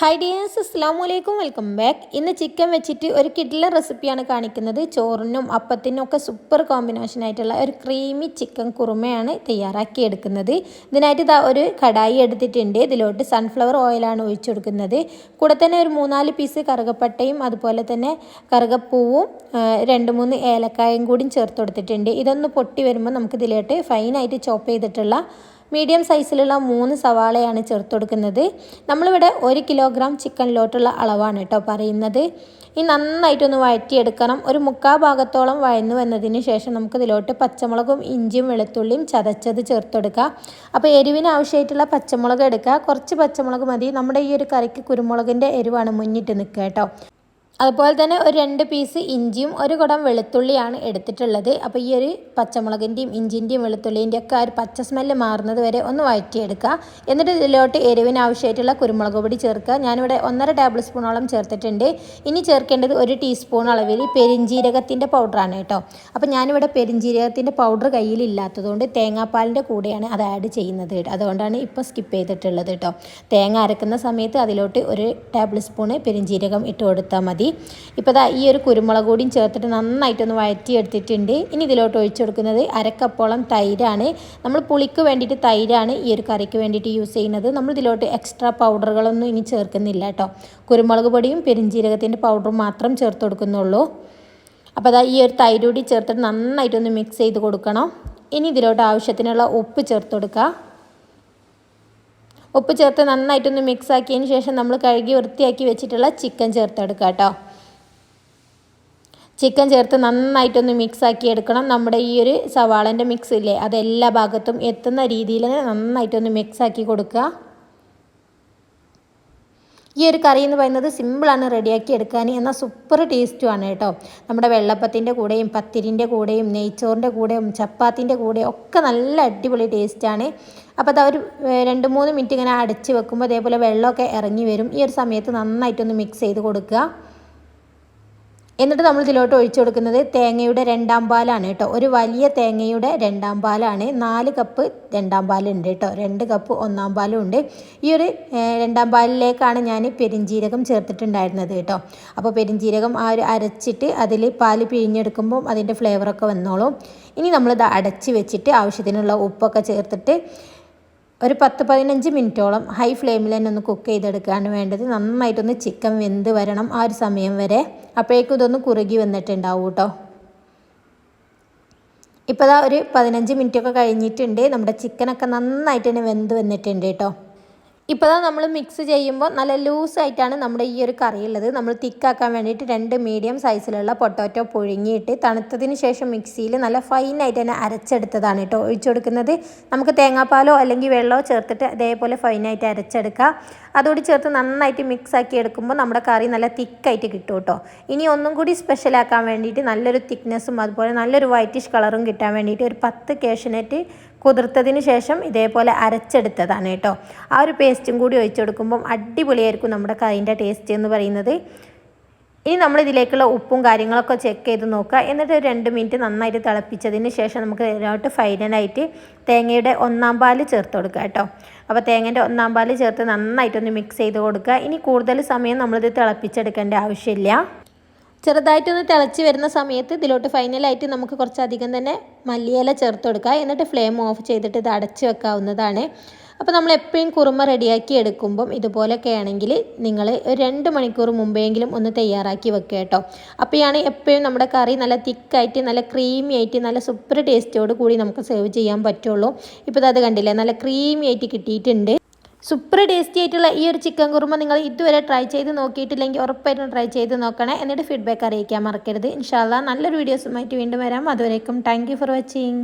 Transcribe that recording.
Hi dears അസ്സാം വലൈക്കും welcome back ഇന്ന് ചിക്കൻ വെച്ചിട്ട് ഒരു കിഡ്ലർ റെസിപ്പിയാണ് കാണിക്കുന്നത്. ചോറിനും അപ്പത്തിനും ഒക്കെ സൂപ്പർ കോമ്പിനേഷൻ ആയിട്ടുള്ള ഒരു ക്രീമി ചിക്കൻ കുറുമയാണ് തയ്യാറാക്കി എടുക്കുന്നത്. ഇതിനായിട്ട് ഇതാ ഒരു കടായി എടുത്തിട്ടുണ്ട്. ഇതിലോട്ട് സൺഫ്ലവർ ഓയിലാണ് ഒഴിച്ചു കൊടുക്കുന്നത്. കൂടെ തന്നെ ഒരു മൂന്നാൽ പീസ് കറുകപ്പട്ടയും അതുപോലെ തന്നെ കറുകപ്പൂവും രണ്ട് മൂന്ന് ഏലക്കായും കൂടി ചേർത്ത് കൊടുത്തിട്ടുണ്ട്. ഇതൊന്ന് പൊട്ടി വരുമ്പോൾ നമുക്ക് ഇതിലോട്ട് ഫൈനായിട്ട് ചോപ്പ് ചെയ്തിട്ടുള്ള മീഡിയം സൈസിലുള്ള മൂന്ന് സവാളയാണ് ചേർത്ത് കൊടുക്കുന്നത് നമ്മളിവിടെ ഒരു കിലോഗ്രാം ചിക്കനിലോട്ടുള്ള അളവാണ് കേട്ടോ പറയുന്നത്. ഈ നന്നായിട്ടൊന്ന് വഴറ്റിയെടുക്കണം. ഒരു മുക്കാ ഭാഗത്തോളം വഴന്നു വന്നതിന് ശേഷം നമുക്ക് ഇതിലോട്ട് പച്ചമുളകും ഇഞ്ചിയും വെളുത്തുള്ളിയും ചതച്ചത് ചേർത്ത് കൊടുക്കുക അപ്പോൾ എരിവിന് ആവശ്യമായിട്ടുള്ള പച്ചമുളക് എടുക്കുക. കുറച്ച് പച്ചമുളക് മതി. നമ്മുടെ ഈ ഒരു കറിക്ക് കുരുമുളകിന്റെ എരിവാണ് മുന്നിട്ട് നിൽക്കുക കേട്ടോ. അതുപോലെ തന്നെ ഒരു രണ്ട് പീസ് ഇഞ്ചിയും ഒരു കുടം വെളുത്തുള്ളിയാണ് എടുത്തിട്ടുള്ളത്. അപ്പോൾ ഈ ഒരു പച്ചമുളകിന്റെയും ഇഞ്ചിന്റെയും വെളുത്തുള്ളിന്റെയും ഒക്കെ ഒരു പച്ച സ്മെല്ല് മാറുന്നത് വരെ ഒന്ന് വഴറ്റിയെടുക്കുക. എന്നിട്ട് ഇതിലോട്ട് എരിവിന് ആവശ്യമായിട്ടുള്ള കുരുമുളക് പൊടി ചേർക്കുക. ഞാനിവിടെ ഒന്നര ടേബിൾ സ്പൂണോളം ചേർത്തിട്ടുണ്ട്. ഇനി ചേർക്കേണ്ടത് ഒരു ടീസ്പൂൺ അളവിൽ പെരിഞ്ജീരകത്തിന്റെ പൗഡറാണ് കേട്ടോ. അപ്പോൾ ഞാനിവിടെ പെരിഞ്ജീരകത്തിന്റെ പൗഡർ കയ്യിലില്ലാത്തതുകൊണ്ട് തേങ്ങാപ്പാലിന്റെ കൂടെയാണ് അത് ആഡ് ചെയ്യുന്നത്. അതുകൊണ്ടാണ് ഇപ്പോൾ സ്കിപ്പ് ചെയ്തിട്ടുള്ളത് കേട്ടോ. തേങ്ങ അരക്കുന്ന സമയത്ത് അതിലോട്ട് ഒരു ടേബിൾ സ്പൂണ് പെരിഞ്ജീരകം ഇട്ട് കൊടുത്താൽ മതി. ഇപ്പോൾ ദാ ഈ ഒരു കുരുമുളക് കൂടിയും ചേർത്തിട്ട് നന്നായിട്ടൊന്ന് വഴറ്റിയെടുത്തിട്ടുണ്ട്. ഇനി ഇതിലോട്ട് ഒഴിച്ചു കൊടുക്കുന്നത് അരക്കപ്പോളം തൈരാണ്. നമ്മൾ പുളിക്ക് വേണ്ടിയിട്ട് തൈരാണ് ഈ ഒരു കറിക്ക് വേണ്ടിയിട്ട് യൂസ് ചെയ്യുന്നത്. നമ്മൾ ഇതിലോട്ട് എക്സ്ട്രാ പൗഡറുകളൊന്നും ഇനി ചേർക്കുന്നില്ല കേട്ടോ. കുരുമുളക് പൊടിയും പെരിഞ്ജീരകത്തിന്റെ പൗഡറും മാത്രം ചേർത്ത് കൊടുക്കുന്നുള്ളൂ. അപ്പോൾ അതാ ഈ ഒരു തൈര് കൂടി ചേർത്തിട്ട് നന്നായിട്ടൊന്ന് മിക്സ് ചെയ്ത് കൊടുക്കണം. ഇനി ഇതിലോട്ട് ആവശ്യത്തിനുള്ള ഉപ്പ് ചേർത്ത് കൊടുക്കുക. ഉപ്പ് ചേർത്ത് നന്നായിട്ടൊന്ന് മിക്സ് ആക്കിയതിന് ശേഷം നമ്മൾ കഴുകി വൃത്തിയാക്കി വെച്ചിട്ടുള്ള ചിക്കൻ ചേർത്തെടുക്കുക കേട്ടോ. ചിക്കൻ ചേർത്ത് നന്നായിട്ടൊന്ന് മിക്സ് ആക്കി എടുക്കണം. നമ്മുടെ ഈ ഒരു സവാളന്റെ മിക്സ് ഇല്ലേ അതെല്ലാ ഭാഗത്തും എത്തുന്ന രീതിയിൽ നന്നായിട്ടൊന്ന് മിക്സ് ആക്കി കൊടുക്കുക. ഈ ഒരു കറി എന്ന് പറയുന്നത് സിമ്പിളാണ് റെഡിയാക്കി എടുക്കാൻ എന്നാൽ സൂപ്പർ ടേസ്റ്റുമാണ് കേട്ടോ. നമ്മുടെ വെള്ളപ്പത്തിന്റെ കൂടെയും പത്തിരിന്റെ കൂടെയും നെയ്ച്ചോറിന്റെ കൂടെയും ചപ്പാത്തിന്റെ കൂടെയും ഒക്കെ നല്ല അടിപൊളി ടേസ്റ്റാണ് അപ്പോൾ അത് ഒരു രണ്ട് മൂന്ന് മിനിറ്റ് ഇങ്ങനെ അടച്ച് വെക്കുമ്പോൾ അതേപോലെ വെള്ളമൊക്കെ ഇറങ്ങി വരും. ഈ ഒരു സമയത്ത് നന്നായിട്ടൊന്ന് മിക്സ് ചെയ്ത് കൊടുക്കുക. എന്നിട്ട് നമ്മൾ ഇതിലോട്ട് ഒഴിച്ചു കൊടുക്കുന്നത് തേങ്ങയുടെ രണ്ടാം പാലാണ് കേട്ടോ. ഒരു വലിയ തേങ്ങയുടെ രണ്ടാം പാലാണ്. നാല് കപ്പ് രണ്ടാം പാലുണ്ട് കേട്ടോ. രണ്ട് കപ്പ് ഒന്നാം പാലും ഉണ്ട്. ഈ ഒരു രണ്ടാം പാലിലേക്കാണ് ഞാൻ പെരിഞ്ജീരകം ചേർത്തിട്ടുണ്ടായിരുന്നത് കേട്ടോ. അപ്പോൾ പെരിഞ്ജീരകം ആ ഒരു അരച്ചിട്ട് അതിൽ പാൽ പിഴിഞ്ഞെടുക്കുമ്പോൾ അതിന്റെ ഫ്ലേവറൊക്കെ വന്നോളും. ഇനി നമ്മളിത് അടച്ച് വെച്ചിട്ട് ആവശ്യത്തിനുള്ള ഉപ്പൊക്കെ ചേർത്തിട്ട് ഒരു പത്ത് പതിനഞ്ച് മിനിറ്റോളം ഹൈ ഫ്ലെയിമിൽ തന്നെ ഒന്ന് കുക്ക് ചെയ്തെടുക്കുകയാണ് വേണ്ടത്. നന്നായിട്ടൊന്ന് ചിക്കൻ വെന്ത് വരണം ആ ഒരു സമയം വരെ. അപ്പോഴേക്കും ഇതൊന്ന് കുറുകി വന്നിട്ടുണ്ടാവും കേട്ടോ. ഇപ്പോൾ ഒരു പതിനഞ്ച് മിനിറ്റൊക്കെ കഴിഞ്ഞിട്ടുണ്ട്. നമ്മുടെ ചിക്കനൊക്കെ നന്നായിട്ട് തന്നെ വെന്ത് വന്നിട്ടുണ്ട് കേട്ടോ. ഇപ്പോൾ നമ്മൾ മിക്സ് ചെയ്യുമ്പോൾ നല്ല ലൂസായിട്ടാണ് നമ്മുടെ ഈ ഒരു കറി ഉള്ളത് നമ്മൾ തിക്കാക്കാൻ വേണ്ടിയിട്ട് രണ്ട് മീഡിയം സൈസിലുള്ള പൊട്ടാറ്റോ പുഴുങ്ങിയിട്ട് തണുത്തതിന് ശേഷം മിക്സിയിൽ നല്ല ഫൈനായിട്ട് തന്നെ അരച്ചെടുത്തതാണ് കേട്ടോ ഒഴിച്ചു കൊടുക്കുന്നത് നമുക്ക് തേങ്ങാപ്പാലോ അല്ലെങ്കിൽ വെള്ളമോ ചേർത്തിട്ട് അതേപോലെ ഫൈനായിട്ട് അരച്ചെടുക്കുക. അതോട് ചേർത്ത് നന്നായിട്ട് മിക്സ് ആക്കി എടുക്കുമ്പോൾ നമ്മുടെ കറി നല്ല തിക്കായിട്ട് കിട്ടും കേട്ടോ ഇനി ഒന്നും കൂടി സ്പെഷ്യലാക്കാൻ വേണ്ടിയിട്ട് നല്ലൊരു തിക്നെസ്സും അതുപോലെ നല്ലൊരു വൈറ്റിഷ് കളറും കിട്ടാൻ വേണ്ടിയിട്ട് ഒരു പത്ത് കേഷനറ്റ് കുതിർത്തതിന് ശേഷം ഇതേപോലെ അരച്ചെടുത്തതാണ് കേട്ടോ. ആ ഒരു പേസ്റ്റും കൂടി ഒഴിച്ചു കൊടുക്കുമ്പം അടിപൊളിയായിരിക്കും നമ്മുടെ കറിന്റെ ടേസ്റ്റ് എന്ന് പറയുന്നത്. ഇനി നമ്മൾ ഇതിലേക്കുള്ള ഉപ്പും കാര്യങ്ങളൊക്കെ ചെക്ക് ചെയ്ത് നോക്കുക. എന്നിട്ട് രണ്ട് മിനിറ്റ് നന്നായിട്ട് തിളപ്പിച്ചതിന് ശേഷം നമുക്ക് ഇതിലോട്ട് ഫൈനലായിട്ട് തേങ്ങയുടെ ഒന്നാം പാൽ ചേർത്ത് കൊടുക്കുക കേട്ടോ. അപ്പോൾ തേങ്ങേന്റെ ഒന്നാം പാൽ ചേർത്ത് നന്നായിട്ടൊന്ന് മിക്സ് ചെയ്ത് കൊടുക്കുക. ഇനി കൂടുതൽ സമയം നമ്മളിത് തിളപ്പിച്ചെടുക്കേണ്ട ആവശ്യമില്ല. ചെറുതായിട്ടൊന്ന് തിളച്ച് വരുന്ന സമയത്ത് ഇതിലോട്ട് ഫൈനലായിട്ട് നമുക്ക് കുറച്ചധികം തന്നെ മല്ലിയില ചേർത്ത് കൊടുക്കുക എന്നിട്ട് ഫ്ലെയിം ഓഫ് ചെയ്തിട്ട് ഇത് അടച്ചു വെക്കാവുന്നതാണ്. അപ്പോൾ നമ്മൾ എപ്പോഴും കുറുമ റെഡിയാക്കി എടുക്കുമ്പം ഇതുപോലെയൊക്കെ ആണെങ്കിൽ നിങ്ങൾ രണ്ട് മണിക്കൂർ മുമ്പെങ്കിലും ഒന്ന് തയ്യാറാക്കി വെക്കുക കേട്ടോ. അപ്പോഴാണ് എപ്പോഴും നമ്മുടെ കറി നല്ല തിക്കായിട്ട് നല്ല ക്രീമി ആയിട്ട് നല്ല സൂപ്പർ ടേസ്റ്റോട് കൂടി നമുക്ക് സെർവ് ചെയ്യാൻ പറ്റുള്ളൂ. ഇപ്പോൾ അത് കണ്ടില്ലേ? നല്ല ക്രീമി ആയിട്ട് കിട്ടിയിട്ടുണ്ട്. സൂപ്പർ ടേസ്റ്റി ആയിട്ടുള്ള ഈ ഒരു ചിക്കൻ കുറുമ നിങ്ങൾ ഇതുവരെ ട്രൈ ചെയ്ത് നോക്കിയിട്ടില്ലെങ്കിൽ ഉറപ്പായിട്ടും ട്രൈ ചെയ്ത് നോക്കണേ. എന്നിട്ട് ഫീഡ്ബാക്ക് അറിയിക്കാൻ മറക്കരുത്. ഇൻഷാല്ല നല്ലൊരു വീഡിയോസുമായിട്ട് വീണ്ടും വരാം. അതുവരേക്കും താങ്ക് ഫോർ വാച്ചിങ്